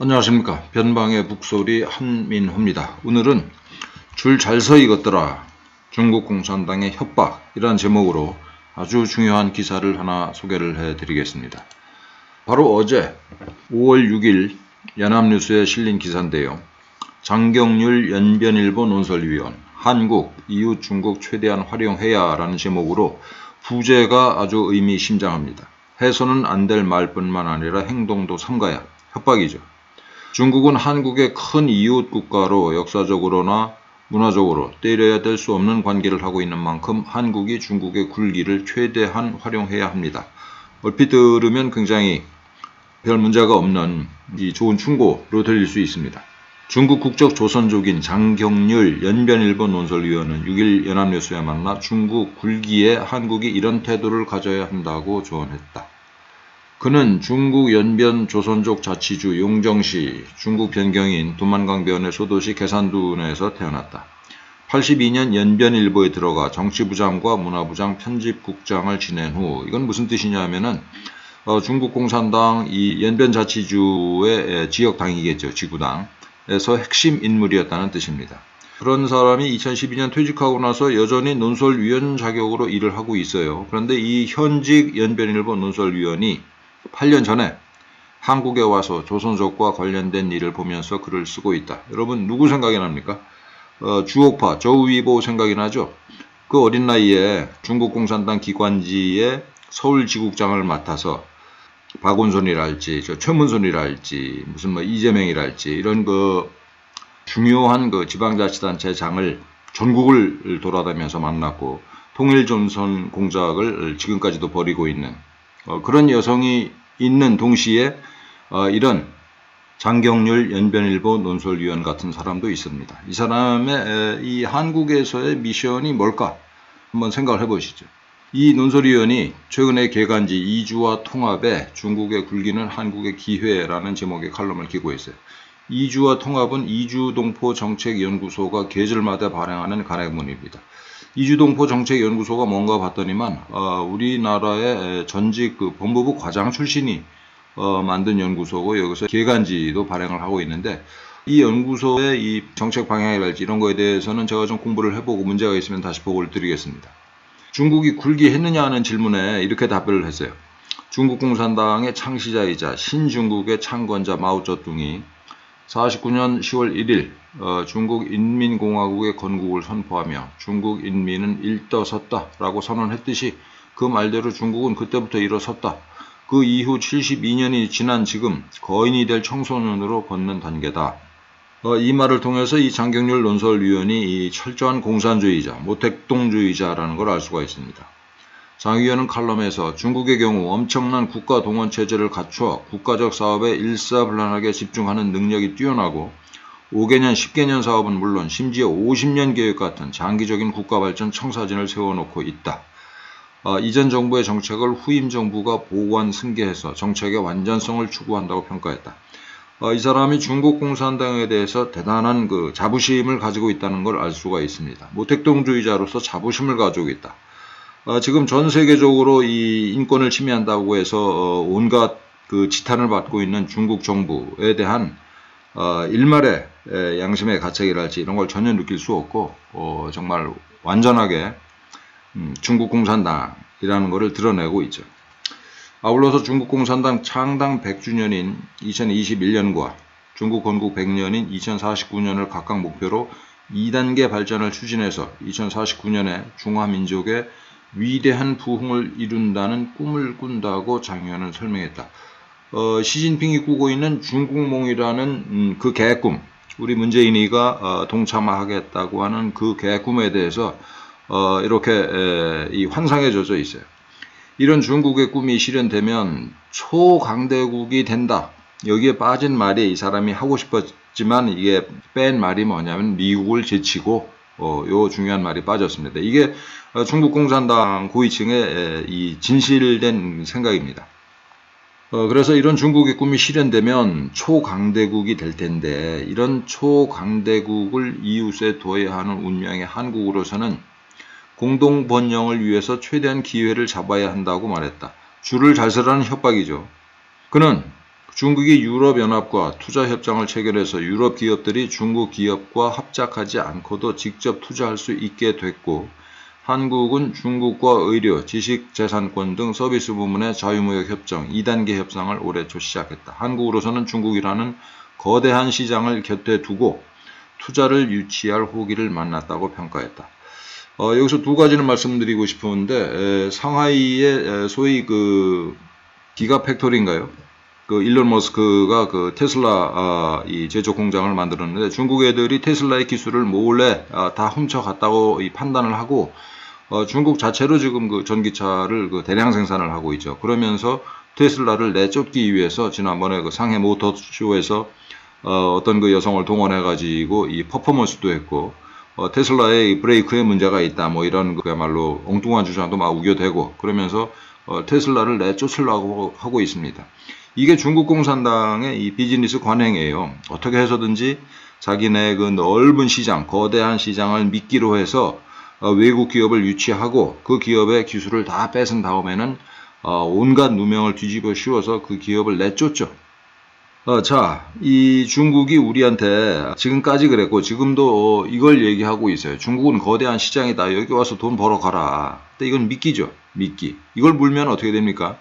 안녕하십니까. 변방의 북소리 한민호입니다. 오늘은 줄 잘 서 익었더라. 중국 공산당의 협박 이란 제목으로 아주 중요한 기사를 하나 소개를 해 드리겠습니다. 바로 어제 5월 6일 연합뉴스에 실린 기사인데요. 장경률 연변일보 논설위원 한국 이웃 중국 최대한 활용해야 라는 제목으로 부제가 아주 의미심장합니다. 해서는 안 될 말뿐만 아니라 행동도 삼가야 협박이죠. 중국은 한국의 큰 이웃 국가로 역사적으로나 문화적으로 때려야 될 수 없는 관계를 하고 있는 만큼 한국이 중국의 굴기를 최대한 활용해야 합니다. 얼핏 들으면 굉장히 별 문제가 없는 이 좋은 충고로 들릴 수 있습니다. 중국 국적 조선족인 장경률 연변일본 논설위원은 6일 연합뉴스에 만나 중국 굴기에 한국이 이런 태도를 가져야 한다고 조언했다. 그는 중국 연변 조선족 자치주 용정시 중국 변경인 두만강변의 소도시 계산둔에서 태어났다. 82년 연변일보에 들어가 정치부장과 문화부장 편집국장을 지낸 후 이건 무슨 뜻이냐면은 어, 중국 공산당 이 연변 자치주의 지역 당이겠죠 지구당에서 핵심 인물이었다는 뜻입니다. 그런 사람이 2012년 퇴직하고 나서 여전히 논설위원 자격으로 일을 하고 있어요. 그런데 이 현직 연변일보 논설위원이 8년 전에 한국에 와서 조선족과 관련된 일을 보면서 글을 쓰고 있다. 여러분 누구 생각이 납니까? 어, 주옥파 저우위보 생각이 나죠? 그 어린 나이에 중국 공산당 기관지의 서울지국장을 맡아서 박원순이랄지 저 최문순이랄지 무슨 뭐 이재명이랄지 이런 그 중요한 그 지방자치단체 장을 전국을 돌아다니면서 만났고 통일전선 공작을 지금까지도 벌이고 있는 어, 그런 여성이 있는 동시에 어, 이런 장경률 연변일보 논설위원 같은 사람도 있습니다. 이 사람의 에, 이 한국에서의 미션이 뭘까? 한번 생각을 해보시죠. 이 논설위원이 최근에 개간지 이주와 통합에 중국의 굴기는 한국의 기회라는 제목의 칼럼을 기고했어요. 이주와 통합은 이주동포 정책연구소가 계절마다 발행하는 간행문입니다. 이주동포 정책연구소가 뭔가 봤더니만 어, 우리나라의 전직 그 법무부 과장 출신이 어, 만든 연구소고 여기서 개간지도 발행을 하고 있는데 이 연구소의 이 정책 방향이랄지 이런 거에 대해서는 제가 좀 공부를 해보고 문제가 있으면 다시 보고를 드리겠습니다. 중국이 굴기했느냐 하는 질문에 이렇게 답변을 했어요. 중국 공산당의 창시자이자 신중국의 창건자 마오쩌둥이 49년 10월 1일 어, 중국 인민공화국의 건국을 선포하며 중국 인민은 일떠섰다 라고 선언했듯이 그 말대로 중국은 그때부터 일어섰다. 그 이후 72년이 지난 지금 거인이 될 청소년으로 걷는 단계다. 어, 이 말을 통해서 이 장경률 논설위원이 이 철저한 공산주의자, 모택동주의자라는 걸 알 수가 있습니다. 장 의원은 칼럼에서 중국의 경우 엄청난 국가 동원 체제를 갖춰 국가적 사업에 일사불란하게 집중하는 능력이 뛰어나고 5개년, 10개년 사업은 물론 심지어 50년 계획 같은 장기적인 국가 발전 청사진을 세워놓고 있다. 어, 이전 정부의 정책을 후임 정부가 보완 승계해서 정책의 완전성을 추구한다고 평가했다. 어, 이 사람이 중국 공산당에 대해서 대단한 그 자부심을 가지고 있다는 걸 알 수가 있습니다. 모택동주의자로서 자부심을 가지고 있다. 어, 지금 전 세계적으로 이 인권을 침해한다고 해서 어, 온갖 그 지탄을 받고 있는 중국 정부에 대한 어, 일말의 에, 양심의 가책이랄지 이런 걸 전혀 느낄 수 없고 어, 정말 완전하게 음, 중국 공산당이라는 것을 드러내고 있죠. 아울러서 중국 공산당 창당 100주년인 2021년과 중국 건국 100년인 2049년을 각각 목표로 2단계 발전을 추진해서 2049년에 중화민족의 위대한 부흥을 이룬다는 꿈을 꾼다고 장 의원은 설명했다. 어, 시진핑이 꾸고 있는 중국몽이라는 음, 그 계획꿈, 우리 문재인이가 어, 동참하겠다고 하는 그 계획꿈에 대해서 어, 이렇게 에, 이 환상에 젖어 있어요. 이런 중국의 꿈이 실현되면 초강대국이 된다. 여기에 빠진 말이 이 사람이 하고 싶었지만 이게 뺀 말이 뭐냐면 미국을 제치고 어, 요 중요한 말이 빠졌습니다. 이게 어, 중국 공산당 고위층의 이 진실된 생각입니다. 어, 그래서 이런 중국의 꿈이 실현되면 초강대국이 될 텐데 이런 초강대국을 이웃에 둬야 하는 운명의 한국으로서는 공동 번영을 위해서 최대한 기회를 잡아야 한다고 말했다. 줄을 잘 서라는 협박이죠. 그는 중국이 유럽연합과 투자협정을 체결해서 유럽 기업들이 중국 기업과 합작하지 않고도 직접 투자할 수 있게 됐고 한국은 중국과 의료, 지식, 재산권 등 서비스 부문의 자유무역 협정 2단계 협상을 올해 초 시작했다. 한국으로서는 중국이라는 거대한 시장을 곁에 두고 투자를 유치할 호기를 만났다고 평가했다. 어, 여기서 두 가지는 말씀드리고 싶은데 에, 상하이의 에, 소위 그 기가 팩토리인가요? 그 일론 머스크가 그 테슬라 아, 이 제조 공장을 만들었는데 중국 애들이 테슬라의 기술을 몰래 아, 다 훔쳐갔다고 이 판단을 하고 어, 중국 자체로 지금 그 전기차를 그 대량 생산을 하고 있죠. 그러면서 테슬라를 내쫓기 위해서 지난번에 그 상해 모터쇼에서 어, 어떤 그 여성을 동원해 가지고 이 퍼포먼스도 했고 어, 테슬라의 이 브레이크에 문제가 있다 뭐 이런 그야말로 엉뚱한 주장도 막 우겨대고 그러면서 어, 테슬라를 내쫓으려고 하고 있습니다. 이게 중국 공산당의 이 비즈니스 관행이에요. 어떻게 해서든지 자기네 그 넓은 시장, 거대한 시장을 미끼로 해서 어, 외국 기업을 유치하고 그 기업의 기술을 다 뺏은 다음에는 어, 온갖 누명을 뒤집어 씌워서 그 기업을 내쫓죠. 어, 자, 이 중국이 우리한테 지금까지 그랬고 지금도 이걸 얘기하고 있어요. 중국은 거대한 시장이다. 여기 와서 돈 벌어 가라. 근데 이건 미끼죠. 미끼. 이걸 물면 어떻게 됩니까?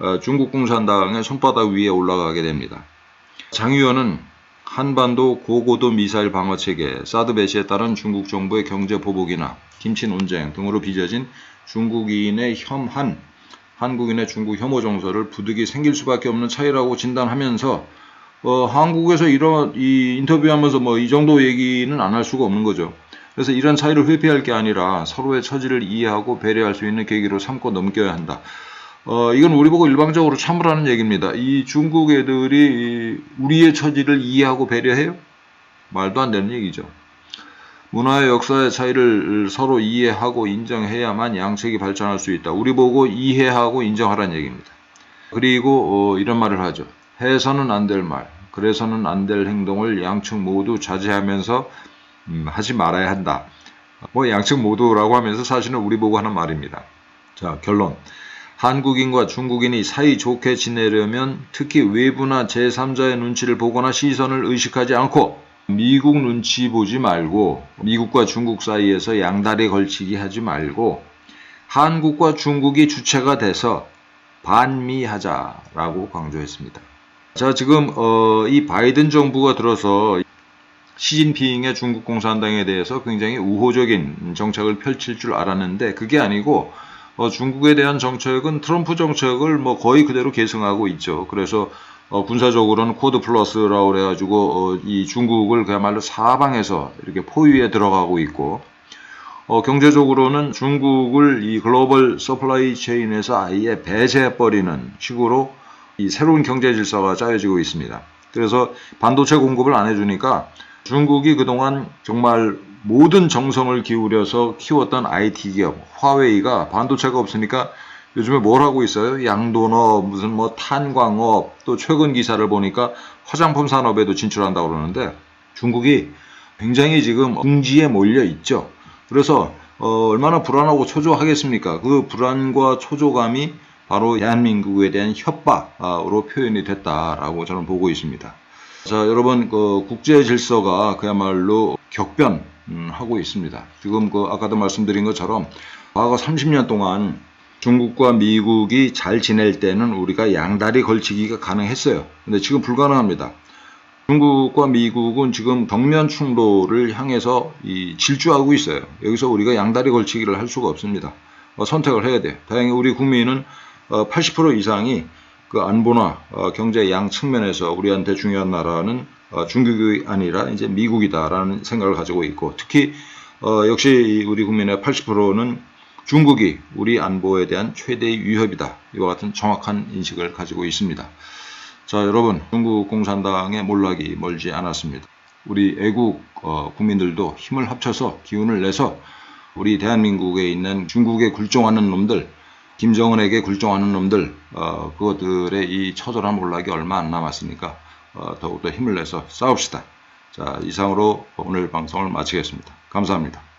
어, 중국 공산당의 손바닥 위에 올라가게 됩니다. 장 의원은 한반도 고고도 미사일 방어 체계, 사드 배치에 따른 중국 정부의 경제 보복이나 김치 논쟁 등으로 빚어진 중국인의 혐한, 한국인의 중국 혐오 정서를 부득이 생길 수밖에 없는 차이라고 진단하면서 어, 한국에서 이런 이 인터뷰하면서 뭐 이 정도 얘기는 안 할 수가 없는 거죠. 그래서 이런 차이를 회피할 게 아니라 서로의 처지를 이해하고 배려할 수 있는 계기로 삼고 넘겨야 한다. 어, 이건 우리 보고 일방적으로 참으라는 얘기입니다. 이 중국 애들이 우리의 처지를 이해하고 배려해요? 말도 안 되는 얘기죠. 문화의 역사의 차이를 서로 이해하고 인정해야만 양측이 발전할 수 있다. 우리 보고 이해하고 인정하라는 얘기입니다. 그리고 어, 이런 말을 하죠. 해서는 안 될 말, 그래서는 안 될 행동을 양측 모두 자제하면서 음, 하지 말아야 한다. 뭐 양측 모두라고 하면서 사실은 우리 보고 하는 말입니다. 자 결론. 한국인과 중국인이 사이 좋게 지내려면 특히 외부나 제3자의 눈치를 보거나 시선을 의식하지 않고 미국 눈치 보지 말고 미국과 중국 사이에서 양다리 걸치기 하지 말고 한국과 중국이 주체가 돼서 반미하자라고 강조했습니다. 자 지금 어, 이 바이든 정부가 들어서 시진핑의 중국 공산당에 대해서 굉장히 우호적인 정책을 펼칠 줄 알았는데 그게 아니고 어, 중국에 대한 정책은 트럼프 정책을 뭐 거의 그대로 계승하고 있죠. 그래서 어, 군사적으로는 코드 플러스라고 그래가지고 어, 이 중국을 그야말로 사방에서 이렇게 포위에 들어가고 있고 어, 경제적으로는 중국을 이 글로벌 서플라이 체인에서 아예 배제해버리는 식으로 이 새로운 경제 질서가 짜여지고 있습니다. 그래서 반도체 공급을 안 해주니까 중국이 그동안 정말 모든 정성을 기울여서 키웠던 IT 기업 화웨이가 반도체가 없으니까 요즘에 뭘 하고 있어요? 양돈업, 무슨 뭐 탄광업, 또 최근 기사를 보니까 화장품 산업에도 진출한다고 그러는데 중국이 굉장히 지금 궁지에 몰려 있죠. 그래서 어, 얼마나 불안하고 초조하겠습니까? 그 불안과 초조감이 바로 대한민국에 대한 협박으로 표현이 됐다라고 저는 보고 있습니다. 자, 여러분, 그 국제 질서가 그야말로 격변 하고 있습니다. 지금 그 아까도 말씀드린 것처럼 과거 30년 동안 중국과 미국이 잘 지낼 때는 우리가 양다리 걸치기가 가능했어요. 근데 지금 불가능합니다. 중국과 미국은 지금 정면 충돌을 향해서 이 질주하고 있어요. 여기서 우리가 양다리 걸치기를 할 수가 없습니다. 어, 선택을 해야 돼. 다행히 우리 국민은 어, 80% 이상이 그 안보나 어, 경제 양 측면에서 우리한테 중요한 나라는 어, 중국이 아니라 이제 미국이다라는 생각을 가지고 있고 특히 어, 역시 우리 국민의 80%는 중국이 우리 안보에 대한 최대의 위협이다. 이와 같은 정확한 인식을 가지고 있습니다. 자, 여러분, 중국 공산당의 몰락이 멀지 않았습니다. 우리 애국 어, 국민들도 힘을 합쳐서 기운을 내서 우리 대한민국에 있는 중국에 굴종하는 놈들, 김정은에게 굴종하는 놈들, 어, 그것들의 이 처절한 몰락이 얼마 안 남았으니까 어, 더욱더 힘을 내서 싸웁시다. 자, 이상으로 오늘 방송을 마치겠습니다. 감사합니다.